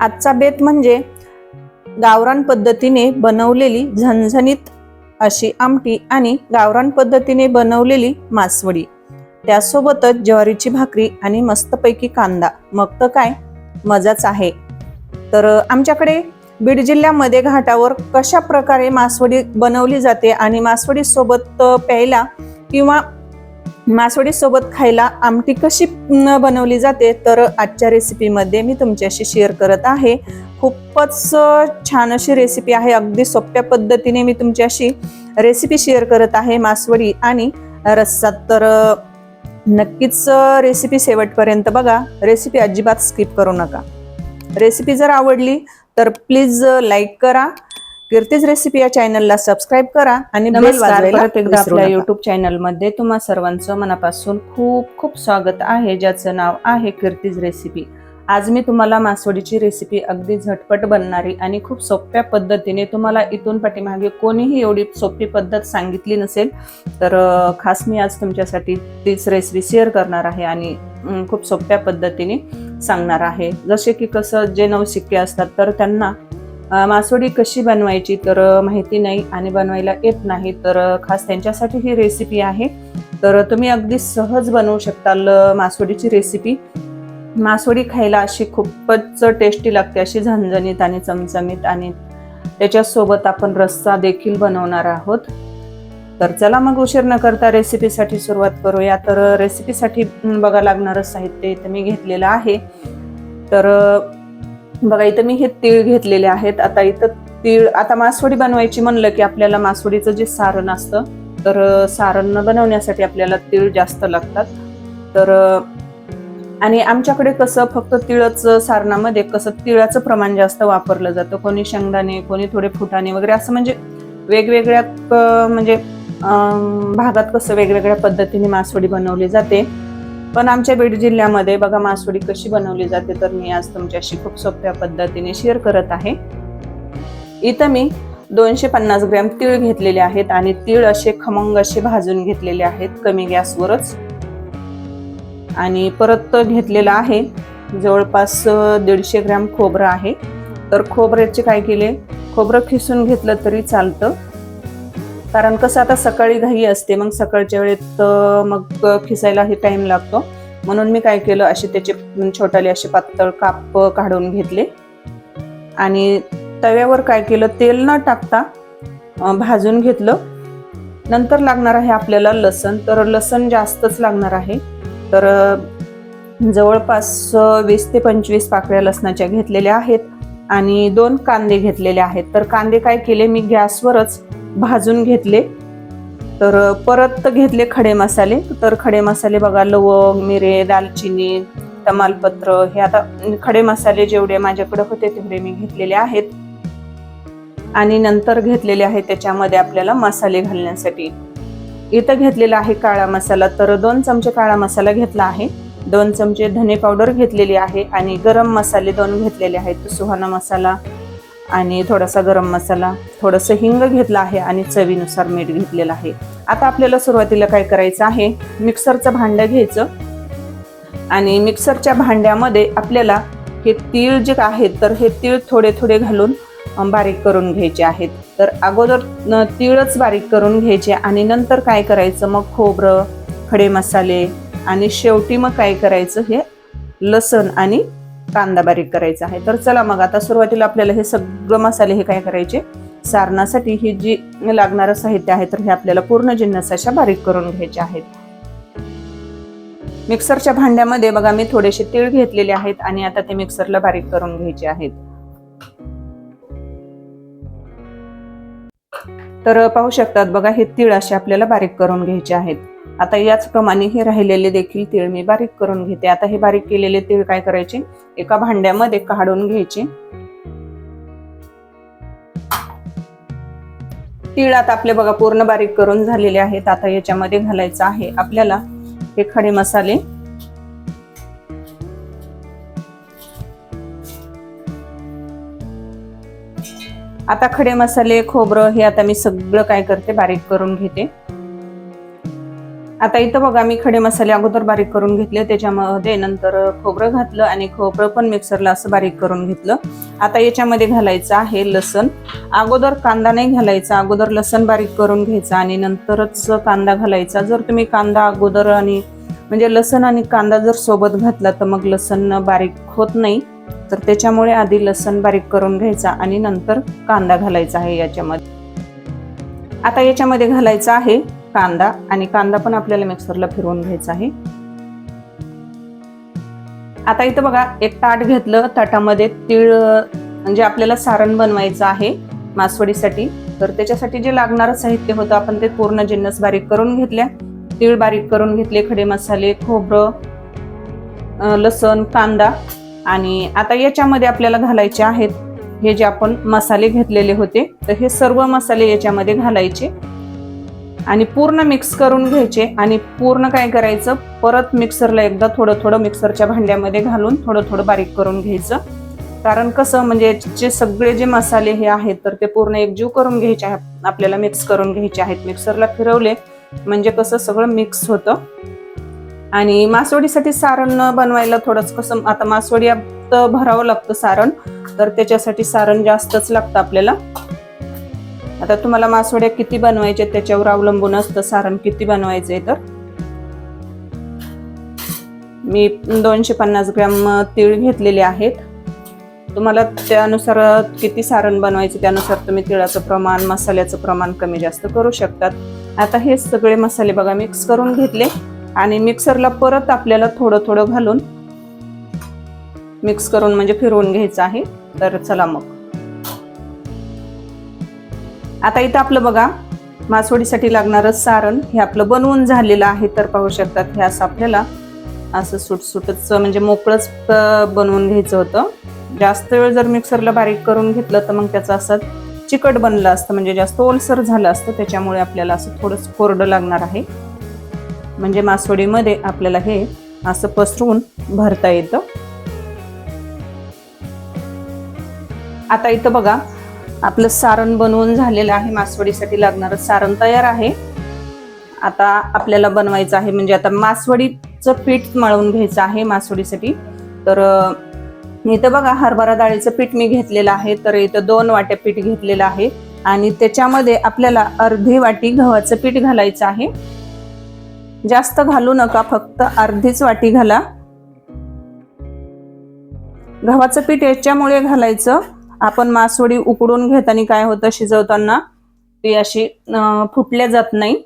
आजचा बेत म्हणजे गावरान पद्धतीने बनवलेली झणझणीत अशी आमटी आणि गावरान पद्धतीने बनवलेली मासवडी. त्यासोबतच ज्वारीची भाकरी आणि मस्तपैकी कांदा. मग तर काय? मजाच आहे. तर आमच्याकडे बीड जिल्ह्यामध्ये घाटावर कशा प्रकारे मासवडी बनवली जाते आणि मासवडीसोबत प्यायला किंवा मासवडीसोबत खायला आमटी कशी बनवली जाते तर आजच्या रेसिपीमध्ये मी तुमच्याशी शेअर करत आहे. खूपच छान अशी रेसिपी आहे. अगदी सोप्या पद्धतीने मी तुमच्याशी रेसिपी शेअर करत आहे मासवडी आणि रस्सा. तर नक्कीच रेसिपी शेवटपर्यंत बघा. रेसिपी अजिबात स्किप करू नका. रेसिपी जर आवडली तर प्लीज लाईक करा. कीर्तीज रेसिपी या चॅनलला सबस्क्राईब करा आणि परत एकदा आपल्या. युट्यूब चॅनलमध्ये तुम्हा सर्वांचं मनापासून खूप खूप स्वागत आहे ज्याचं नाव आहे कीर्तीज रेसिपी आज मी तुम्हाला मासवडीची रेसिपी अगदी झटपट बनणारी आणि खूप सोप्या पद्धतीने तुम्हाला इथून पाठीमागे कोणीही एवढी सोपी पद्धत सांगितली नसेल तर खास मी आज तुमच्यासाठी तीच रेसिपी शेअर करणार आहे आणि खूप सोप्या पद्धतीने सांगणार आहे. जसे की कसं जे नवशिक्के असतात तर त्यांना मासोडी कशी बनवायची तर माहिती नाही आणि बनवायला येत नाही तर खास त्यांच्यासाठी ही रेसिपी आहे. तर तुम्ही अगदी सहज बनवू शकताल मासोडीची रेसिपी मासोडी खायला अशी खूपच टेस्टी लागते अशी झणझणीत आणि चमचमीत आणि त्याच्यासोबत आपण रस्सा देखील बनवणार आहोत. तर चला मग उशीर न करता रेसिपीसाठी सुरुवात करूया. तर रेसिपीसाठी बघा लागणारं साहित्य इथं मी घेतलेलं आहे. तर बघा इथं मी हे तीळ घेतलेले आहेत. आता इथं तीळ आता मासवडी बनवायची म्हणलं की आपल्याला मासवडीचं जे सारण असतं तर सारण बनवण्यासाठी आपल्याला तीळ जास्त लागतात. तर आणि आमच्याकडे कसं फक्त तिळच सारणामध्ये कसं तिळाचं प्रमाण जास्त वापरलं जातं. कोणी शेंगदाणे कोणी थोडे फुटाणे वगैरे असं म्हणजे वेगवेगळ्या म्हणजे भागात कसं वेगवेगळ्या पद्धतीने मासवडी बनवली जाते. पण आमच्या बीड जिल्ह्यामध्ये बघा मासवडी कशी बनवली जाते तर मी आज तुमच्याशी खूप सोप्या पद्धतीने शेअर करत आहे. इथं मी दोनशे पन्नास ग्रॅम तीळ घेतलेले आहेत आणि तीळ असे खमंग असे भाजून घेतलेले आहेत कमी गॅसवरच. आणि परत घेतलेलं आहे जवळपास दीडशे ग्रॅम खोबरं आहे. तर खोबऱ्याचे काय केले? खोबरं खिसून घेतलं तरी चालतं. कारण कसं आता सकाळी घाई असते मग सकाळच्या वेळेत मग खिसायला हे टाइम लागतो. म्हणून मी काय केलं असे त्याचे म्हणजे छोटाले असे पातळ काप काढून घेतले. आणि तव्यावर काय केलं तेल न टाकता भाजून घेतलं. नंतर लागणार आहे आपल्याला लसण. तर लसण जास्तच लागणार आहे. तर जवळपास वीस ते पंचवीस पाकळ्या लसणाच्या घेतलेल्या आहेत. आणि दोन कांदे घेतलेले आहेत. तर कांदे काय केले? मी गॅसवरच भाजून घेतले. तर परत घेतले खडे मसाले. तर खडे मसाले बघा लवंग मिरे दालचिनी तमालपत्र हे आता खडे मसाले जेवढे माझ्याकडे होते तेवढे मी घेतलेले आहेत. आणि नंतर घेतलेले आहे त्याच्यामध्ये आपल्याला मसाले घालण्यासाठी. इथं घेतलेला आहे काळा मसाला. तर दोन चमचे काळा मसाला घेतला आहे. दोन चमचे धने पावडर घेतलेली आहे आणि गरम मसाले दोन घेतलेले आहेत. सुहाना मसाला आणि थोडासा गरम मसाला. थोडंसं हिंग घेतलं आहे आणि चवीनुसार मीठ घेतलेलं आहे. आता आपल्याला सुरुवातीला काय करायचं आहे? मिक्सरचं भांडं घ्यायचं. आणि मिक्सरच्या भांड्यामध्ये आपल्याला हे तीळ जे आहेत तर हे तीळ थोडे थोडे घालून बारीक करून घ्यायचे आहेत. तर अगोदर तीळच बारीक करून घ्यायचे आणि नंतर काय करायचं? मग खोबरं खडे मसाले आणि शेवटी मग काय करायचं हे लसण आणि कांदा बारीक करायचा आहे. तर चला मग आता सुरुवातीला आपल्याला हे सगळं मसाले हे काय करायचे? सारणासाठी ही जी लागणारं साहित्य आहे तर हे आपल्याला पूर्ण जिन्नस अशा बारीक करून घ्यायचे आहेत. मिक्सरच्या भांड्यामध्ये बघा मी थोडेसे तीळ घेतलेले आहेत आणि आता ते मिक्सरला बारीक करून घ्यायचे आहेत. तर पाहू शकतात बघा हे तीळ असे आपल्याला बारीक करून घ्यायचे आहेत. आता याचप्रमाणे हे राहिलेले देखील तीळ मी बारीक करून घेते. आता हे बारीक केलेले तीळ काय करायचे? एका भांड्यामध्ये काढून घ्यायचे. तीळ आता आपले बघा पूर्ण बारीक करून झालेले आहेत. आता याच्यामध्ये घालायचं आहे आपल्याला हे खडे मसाले. आता खडे मसाले खोबरं हे आता मी सगळं काय करते? बारीक करून घेते. आता इथं बघा मी खडे मसाले अगोदर बारीक करून घेतले. त्याच्यामध्ये नंतर खोबरं घातलं आणि खोबरं पण मिक्सरला असं बारीक करून घेतलं. आता याच्यामध्ये घालायचं आहे लसण. अगोदर कांदा नाही घालायचा अगोदर लसण बारीक करून घ्यायचा आणि नंतरच कांदा घालायचा. जर तुम्ही कांदा अगोदर आणि म्हणजे लसण आणि कांदा जर सोबत घातला तर मग लसण बारीक होत नाही. तर त्याच्यामुळे आधी लसण बारीक करून घ्यायचा आणि नंतर कांदा घालायचा आहे याच्यामध्ये. आता याच्यामध्ये घालायचा आहे कांदा आणि कांदा पण आपल्याला मिक्सरला फिरवून घ्यायचा आहे. आता इथं बघा एक ताट घेतलं ताटामध्ये तीळ म्हणजे आपल्याला सारण बनवायचं आहे मासवडीसाठी. तर त्याच्यासाठी जे लागणारं साहित्य होतं आपण ते पूर्ण जिन्नस बारीक करून घेतल्या. तीळ बारीक करून घेतले खडे मसाले खोबरं लसण कांदा. आणि आता याच्यामध्ये आपल्याला घालायचे आहेत हे जे आपण मसाले घेतलेले होते तर हे सर्व मसाले याच्यामध्ये घालायचे. आणि पूर्ण मिक्स करून घ्यायचे आणि पूर्ण काय करायचं? परत मिक्सरला एकदा थोडं थोडं मिक्सरच्या भांड्यामध्ये घालून थोडं थोडं बारीक करून घ्यायचं. कारण कसं म्हणजे जे सगळे जे मसाले हे आहेत तर ते पूर्ण एकजीव करून घ्यायचे आहेत. आपल्याला मिक्स करून घ्यायचे आहेत. मिक्सरला फिरवले म्हणजे कसं सगळं मिक्स होतं. आणि मासवडीसाठी सारण बनवायला थोडंच कसं आता मासवडी भरावं लागतं सारण तर त्याच्यासाठी सारण जास्तच लागतं आपल्याला. आता तुम्हाला मासवड्या किती बनवायचे त्याच्यावर अवलंबून असतं. सारण किती बनवायचंय तर? मी दोनशे पन्नास ग्रॅम तीळ घेतलेले आहेत. तुम्हाला त्यानुसार किती सारण बनवायचे त्यानुसार तुम्ही तिळाचं प्रमाण मसाल्याचं प्रमाण कमी जास्त करू शकतात. आता हे सगळे मसाले बघा मिक्स करून घेतले. आणि मिक्सरला परत आपल्याला थोडं थोडं घालून मिक्स करून म्हणजे फिरवून घ्यायचं आहे. तर चला मग. आता इथं आपलं बघा मासवडीसाठी लागणारं सारण हे आपलं बनवून झालेलं आहे तर पाहू शकतात हे असं आपल्याला असं सुटसुटच म्हणजे मोकळंच बनवून घ्यायचं होतं. जास्त वेळ जर मिक्सरला बारीक करून घेतलं तर मग त्याचं असं चिकट बनलं असतं म्हणजे जास्त ओलसर झालं असतं त्याच्यामुळे आपल्याला असं थोडंसं कोरडं लागणार आहे. म्हणजे मासवडीमध्ये आपल्याला हे असं पसरवून भरता येतं. आता इथं बघा आपलं सारण बनवून झालेलं आहे. मासवडीसाठी लागणारं सारण तयार आहे. आता आपल्याला बनवायचं आहे. म्हणजे आता मासवडीचं पीठ मळून घ्यायचं आहे मासवडीसाठी. तर इथं बघा हरभरा डाळीचं पीठ मी घेतलेलं आहे. तर इथं दोन वाट्या पीठ घेतलेलं आहे. आणि त्याच्यामध्ये आपल्याला अर्धी वाटी गव्हाचं पीठ घालायचं आहे. जास्त घालू नका फक्त अर्धीच वाटी घाला. गव्हाचं पीठ याच्यामुळे घालायचं. आपण मासवडी उकडून घेताना काय होतं शिजवताना ती अशी फुटल्या जात नाही.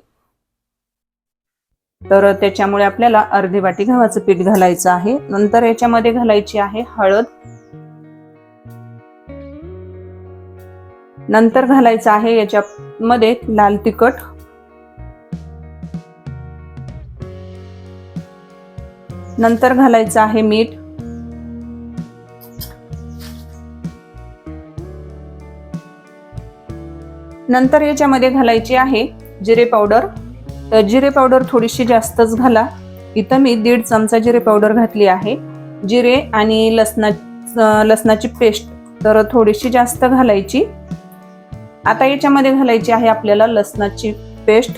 तर त्याच्यामुळे आपल्याला अर्धी वाटी गव्हाचं पीठ घालायचं आहे. नंतर याच्यामध्ये घालायची आहे हळद. नंतर घालायचं आहे याच्यामध्ये लाल तिखट. नंतर घालायचं आहे मीठ. नंतर याच्यामध्ये घालायची आहे जिरे पावडर. तर जिरे पावडर थोडीशी जास्तच घाला. इथं मी दीड चमचा जिरे पावडर घातली आहे. जिरे आणि लसणा लसणाची पेस्ट तर थोडीशी जास्त घालायची. आता याच्यामध्ये घालायची आहे आपल्याला लसणाची पेस्ट.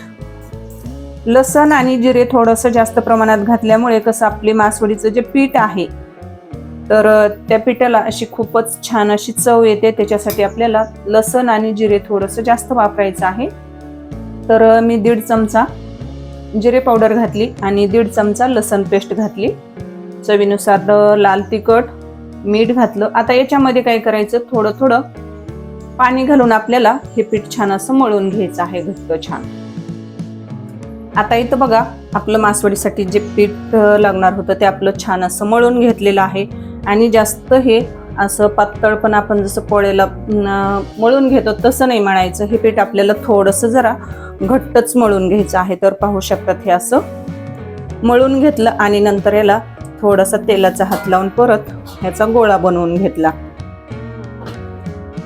लसण आणि जिरे थोडंसं जास्त प्रमाणात घातल्यामुळे कसं आपले मासवडीचं जे पीठ आहे तर त्या पिठाला अशी खूपच छान अशी चव येते. त्याच्यासाठी आपल्याला लसण आणि जिरे थोडंसं जास्त वापरायचं आहे. तर मी दीड चमचा जिरे पावडर घातली आणि दीड चमचा लसण पेस्ट घातली. चवीनुसार लाल तिखट मीठ घातलं. आता याच्यामध्ये काय करायचं? थोडं थोडं पाणी घालून आपल्याला हे पीठ छान असं मळून घ्यायचं आहे घट्ट छान. आता इथं बघा आपलं मासवडीसाठी जे पीठ लागणार होतं ते आपलं छान असं मळून घेतलेलं आहे. आणि जास्त हे असं पातळ पण आपण जसं पोळ्याला मळून घेतो तसं नाही मळायचं हे पीठ आपल्याला थोडंसं जरा घट्टच मळून घ्यायचं आहे. तर पाहू शकतात हे असं. मळून घेतलं आणि नंतर याला थोडासा तेलाचा हात लावून परत ह्याचा गोळा बनवून घेतला.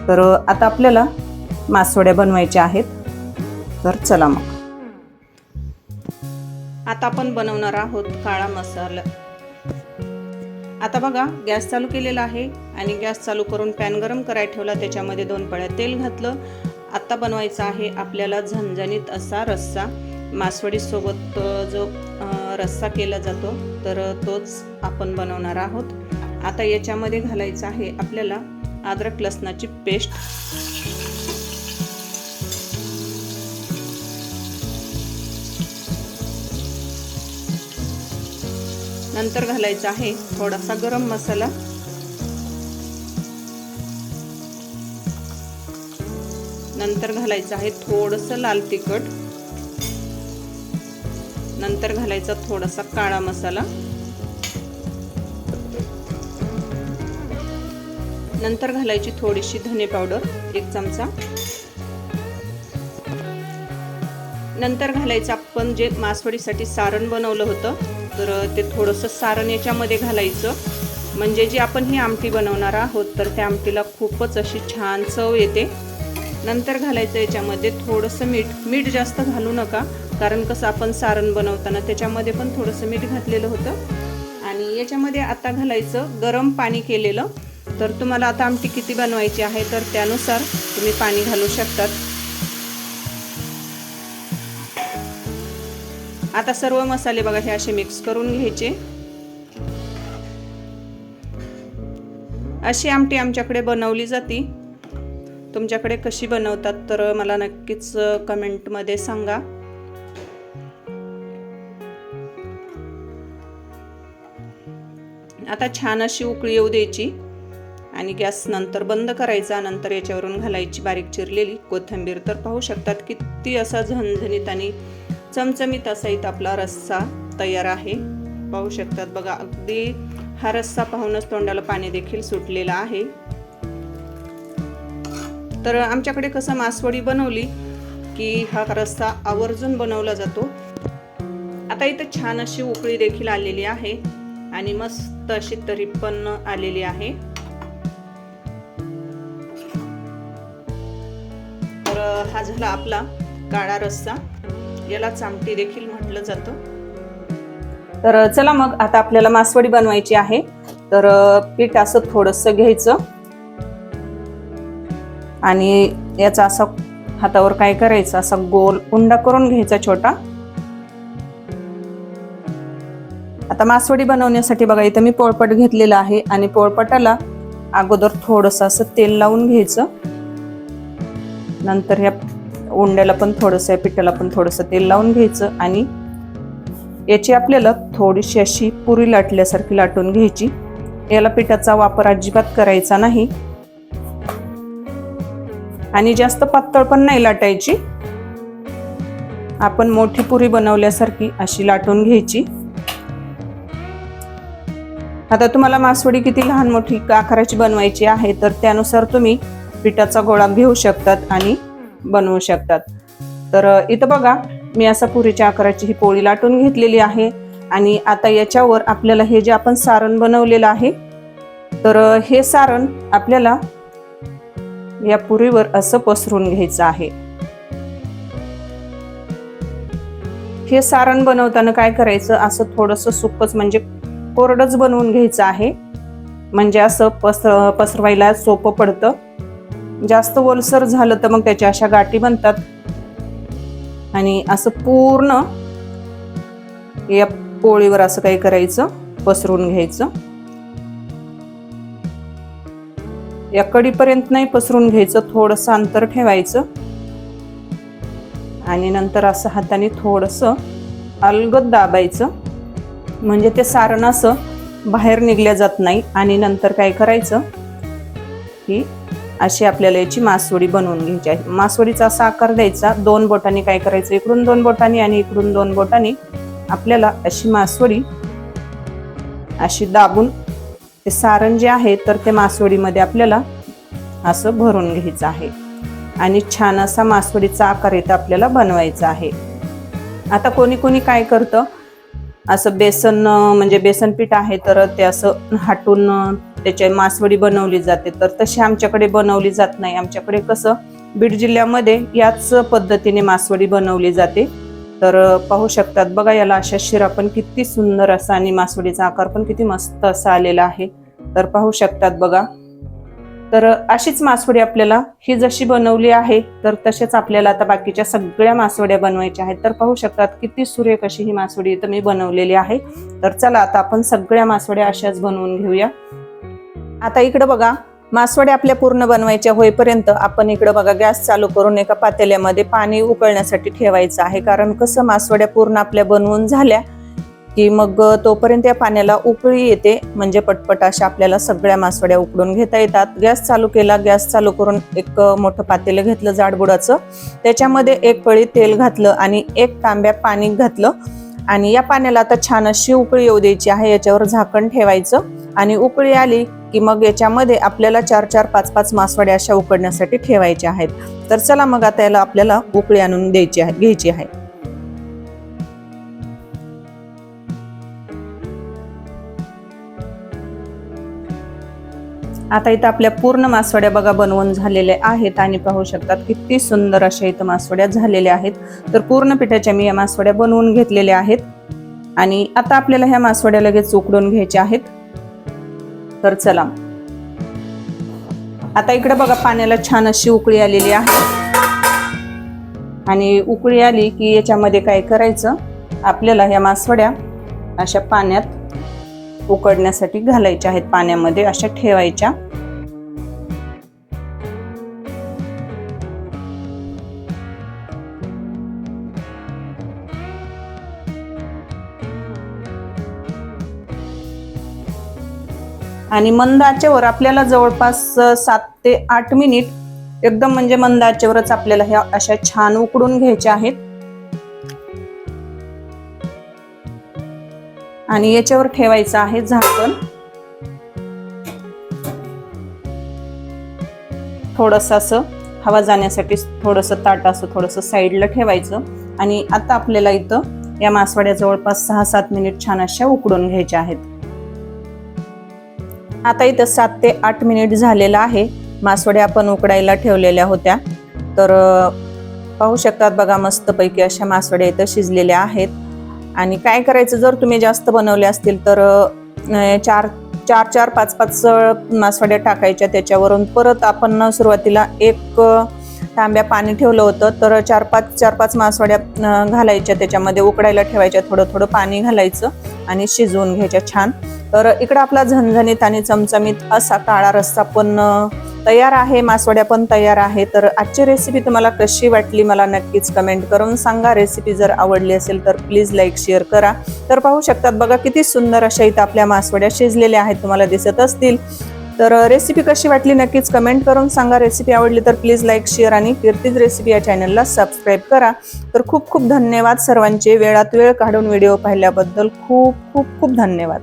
तर आता आपल्याला मासोड्या बनवायच्या आहेत. तर चला मग. आता आपण बनवणार आहोत काळा मसाला. आता बघा गॅस चालू केलेला आहे आणि गॅस चालू करून पॅन गरम करायला ठेवला त्याच्यामध्ये दोन पळ्या तेल घातलं. आत्ता बनवायचं आहे आपल्याला झणझणीत असा रस्सा. मासवडीसोबत जो रस्सा केला जातो तर तोच आपण बनवणार आहोत. आता याच्यामध्ये घालायचं आहे आपल्याला अद्रक लसणाची पेस्ट. नंतर घालायचा आहे थोडासा गरम मसाला. नंतर घालायचं आहे थोडंसं लाल तिखट. नंतर घालायचा थोडासा काळा मसाला. नंतर घालायची थोडीशी धने पावडर एक चमचा. नंतर घालायचं आपण जे मासवडीसाठी सारण बनवलं होतं तर ते थोडंसं सारण याच्यामध्ये घालायचं. म्हणजे जी आपण ही आमटी बनवणार आहोत तर त्या आमटीला खूपच अशी छान चव येते. नंतर घालायचं याच्यामध्ये थोडंसं मीठ. मीठ जास्त घालू नका कारण कसं आपण सारण बनवताना त्याच्यामध्ये पण थोडंसं मीठ घातलेलं होतं. आणि याच्यामध्ये आता घालायचं गरम पाणी केलेलं. तर तुम्हाला आता आमटी किती बनवायची आहे तर त्यानुसार तुम्ही पाणी घालू शकतात. आता सर्व मसाले बघा हे असे मिक्स करून घ्यायचे. अशी आमटी आमच्याकडे बनवली जाती. तुमच्याकडे कशी बनवतात तर मला नक्कीच कमेंटमध्ये सांगा. आता छान अशी उकळी येऊ द्यायची आणि गॅस नंतर बंद करायचा. नंतर याच्यावरून घालायची बारीक चिरलेली कोथिंबीर. तर पाहू शकतात किती असा झणझणीत आणि चमचमीत असा इथं आपला रस्सा तयार आहे. पाहू शकतात बघा अगदी हा रस्सा पाहूनच तोंडाला पाणी देखील सुटलेलं आहे. तर आमच्याकडे कसं मासवडी बनवली की हा रस्सा आवर्जून बनवला जातो. आता इथं छान अशी उकळी देखील आलेली आहे आणि मस्त अशी तरी पण आलेली आहे. तर हा झाला आपला काळा रस्सा. याला चामटी देखील म्हटलं जातं. तर चला मग आता आपल्याला मासवडी बनवायची आहे. तर पीठ असं थोडंसं घ्यायचं. आणि याचा असा हातावर काय करायचं? असा गोल उंडा करून घ्यायचा छोटा. आता मासवडी बनवण्यासाठी बघा इथं मी पोळपट घेतलेला आहे. आणि पोळपटाला अगोदर थोडंसं असं तेल लावून घ्यायचं. नंतर ह्या उंड्याला पण थोडंसं पिठाला पण थोडंसं तेल लावून घ्यायचं आणि याची आपल्याला थोडीशी अशी पुरी लाटल्यासारखी लाटून घ्यायची. याला पिठाचा वापर अजिबात करायचा नाही. आणि जास्त पातळ पण नाही लाटायची. आपण मोठी पुरी बनवल्यासारखी अशी लाटून घ्यायची. आता तुम्हाला मासवडी किती लहान मोठी आकाराची बनवायची आहे तर त्यानुसार तुम्ही पिठाचा गोळा घेऊ शकतात आणि बनवू शकतात. तर इथं बघा मी असा पुरीच्या आकाराची ही पोळी लाटून घेतलेली आहे आणि आता याच्यावर आपल्याला हे जे आपण सारण बनवलेलं आहे तर हे सारण आपल्याला या पुरीवर असं पसरून घ्यायचं आहे. हे सारण बनवताना काय करायचं? असं थोडंसं सुकच म्हणजे कोरडच बनवून घ्यायचं आहे. म्हणजे असं पसर पसरवायला सोपं पडतं. जास्त ओलसर झालं तर मग त्याच्या अशा गाठी बनतात. आणि असं पूर्ण या पोळीवर असं काही करायचं पसरून घ्यायचं. या कडीपर्यंत नाही पसरून घ्यायचं थोडंसं अंतर ठेवायचं. आणि नंतर असं हाताने थोडंसं अलगद दाबायचं. म्हणजे ते सारण असं बाहेर निघल्या जात नाही. आणि नंतर काय करायचं की अशी आपल्याला याची मासवडी बनवून घ्यायची आहे. मासवडीचा असा आकार द्यायचा दोन बोटांनी काय करायचं? इकडून दोन बोटांनी आणि इकडून दोन बोटांनी आपल्याला अशी मासवडी अशी दाबून ते सारण जे आहे तर ते मासवडीमध्ये आपल्याला असं भरून घ्यायचं आहे. आणि छान असा मासवडीचा आकार इथं आपल्याला बनवायचा आहे. आता कोणी कोणी काय करतं? असं बेसन म्हणजे बेसन पीठ आहे तर ते असं हाटून अं, त्याची मासवडी बनवली जाते. तर तशी आमच्याकडे बनवली जात नाही. आमच्याकडे कसं बीड जिल्ह्यामध्ये याच पद्धतीने मासवडी बनवली जाते. तर पाहू शकतात बघा याला अशा शिरा पण किती सुंदर असा आणि मासवडीचा आकार पण किती मस्त असा आलेला आहे. तर पाहू शकतात बघा. तर अशीच मासवडी आपल्याला ही जशी बनवली आहे तर तसेच आपल्याला आता बाकीच्या सगळ्या मासवड्या बनवायच्या आहेत. तर पाहू शकतात किती सूर्य कशी ही मासवडी इथं मी बनवलेली आहे. तर चला आता आपण सगळ्या मासवड्या अशाच बनवून घेऊया. आता इकडं बघा मासवड्या आपल्या पूर्ण बनवायच्या होईपर्यंत आपण इकडं बघा गॅस चालू करून एका पातेल्यामध्ये पाणी उकळण्यासाठी ठेवायचं आहे. कारण कसं मासवड्या पूर्ण आपल्या बनवून झाल्या की मग तोपर्यंत या पाण्याला उकळी येते. म्हणजे पटपट अशा आपल्याला सगळ्या मासवड्या उकडून घेता येतात. गॅस चालू केला गॅस चालू करून एक मोठं पातेलं घेतलं जाडबुडाचं. त्याच्यामध्ये एक पळी तेल घातलं आणि एक तांब्या पाणी घातलं. आणि या पाण्याला आता छान अशी उकळी येऊ द्यायची आहे. याच्यावर झाकण ठेवायचं. आणि उकळी आली की मग याच्यामध्ये आपल्याला चार चार पाच पाच मासवड्या अशा उकडण्यासाठी ठेवायच्या आहेत. तर चला मग आता याला आपल्याला उकळी आणून द्यायची आहे घ्यायची आहे. आता इथं आपल्या पूर्ण मासवड्या बघा बनवून झालेल्या आहेत आणि पाहू शकतात किती सुंदर अशा इथं मासवड्या झालेल्या आहेत. तर पूर्ण पिठाच्या मी या मासवड्या बनवून घेतलेल्या आहेत. आणि आता आपल्याला ह्या मासवड्या लगेच उकडून घ्यायच्या आहेत. तर चला. आता इकडे बघा पाण्याला छान अशी उकळी आलेली आहे. आणि उकळी आली की याच्यामध्ये काय करायचं? आपल्याला ह्या मासवड्या अशा पाण्यात उकडण्यासाठी घालायच्या आहेत पाण्यामध्ये अशा ठेवायच्या. आणि मंद आचेवर आपल्याला जवळपास सात ते आठ मिनिट एकदम म्हणजे मंद आचेवरच आपल्याला ह्या अशा छान उकडून घ्यायच्या आहेत. आणि याच्यावर ठेवायचं आहे झाकण. थोडस असं हवा जाण्यासाठी थोडस ताट असं थोडस साईडला ठेवायचं. आणि आता आपल्याला इथं या मासवाड्या जवळपास सहा सात मिनिट छान अशा उकडून घ्यायच्या आहेत. आता इथं सात ते आठ मिनिट झालेलं आहे. मासवड्या आपण उकडायला ठेवलेल्या होत्या. तर पाहू शकतात बघा मस्तपैकी अशा मासवड्या इथं शिजलेल्या आहेत. आणि काय करायचं जर तुम्ही जास्त बनवले असतील तर चार चार चार पाच पाच मासवड्या टाकायच्या. त्याच्यावरून परत आपण सुरुवातीला एक तांब्या पाणी ठेवलं होतं तर चार पाच चार पाच मासवड्या घालायच्या. त्याच्यामध्ये उकडायला ठेवायच्या थोडं थोडं पाणी घालायचं आणि शिजवून घ्यायच्या छान. तर इकडं आपला झणझणीत आणि चमचमीत असा काळा रस्सा पण तयार आहे मासवड्या पण तयार आहे. तर आजची रेसिपी तुम्हाला कशी वाटली मला नक्कीच कमेंट करून सांगा. रेसिपी जर आवडली असेल तर प्लीज लाईक शेअर करा. तर पाहू शकतात बघा किती सुंदर अशा इथं आपल्या मासवड्या शिजलेल्या आहेत तुम्हाला दिसत असतील. तर रेसिपी कशी वाटली नक्कीच कमेंट करून सांगा. रेसिपी आवडली तर प्लीज लाईक शेअर आणि कीर्तीज रेसिपी या चॅनलला सबस्क्राईब करा. तर खूप खूप धन्यवाद सर्वांचे. वेळात वेळ काढून व्हिडिओ पाहिल्याबद्दल खूप खूप खूप धन्यवाद.